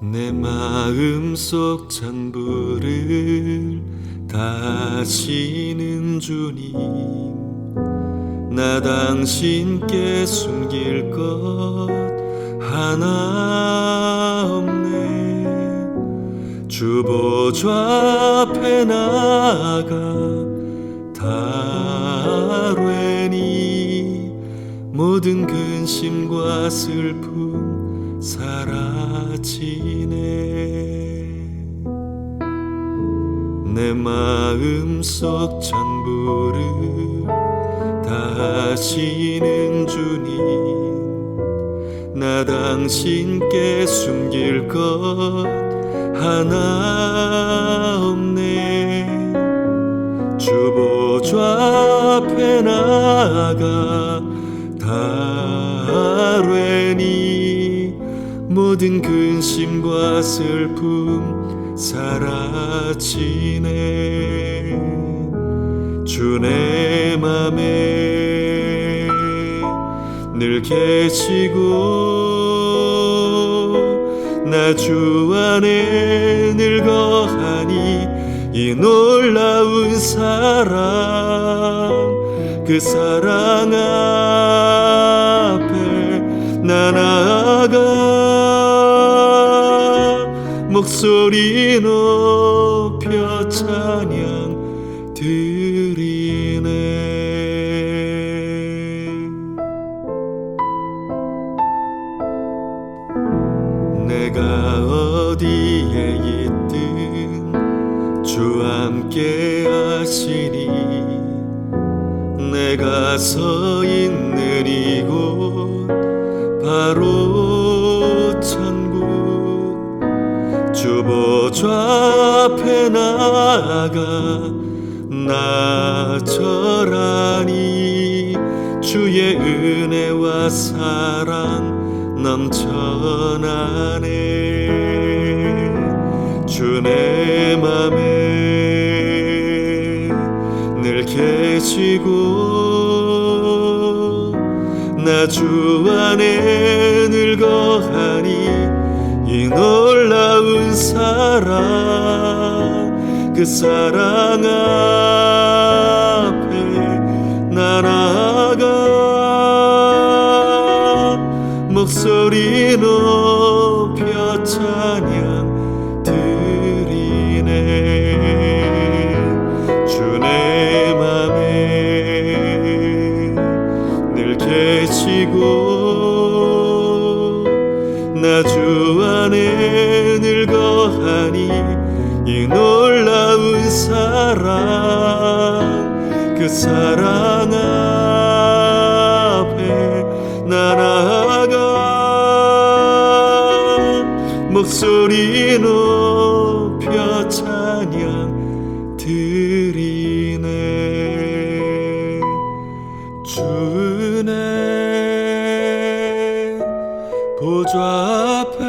내 마음속 전부를 다시는 주님 나 당신께 숨길 것 하나 없네. 주 보좌 앞에 나가 다뢰니 모든 근심과 슬픔 사라지네. 내 마음속 전부를 다시는 주님. 나 당신께 숨길 것 하나 없네. 주 보좌 앞에 나가 다 모든 근심과 슬픔 사라지네. 주내 맘에 늘 계시고 나 주 안에 늘 거하니 이 놀라운 사랑 그 사랑 앞 목소리 높여 찬양 드리네. 내가 어디에 있든 주 함께 하시니 내가 서 있는 이곳 바로 주 보좌 앞에 나가 나절하니 주의 은혜와 사랑 넘쳐나네. 주내 맘에 늘 계시고 나 주 안에 늘 거하니 이 놀라운 사랑 그 사랑 앞에 나 나아가. 목소리 높여 찬양 드리네. 주내 맘에 늘 계시고 나 주 안에 늘 거하니 이 놀라운 사랑 그 사랑 앞에 나 나아가 목소리 높여 찬양 드리네. 주네 보좌 앞에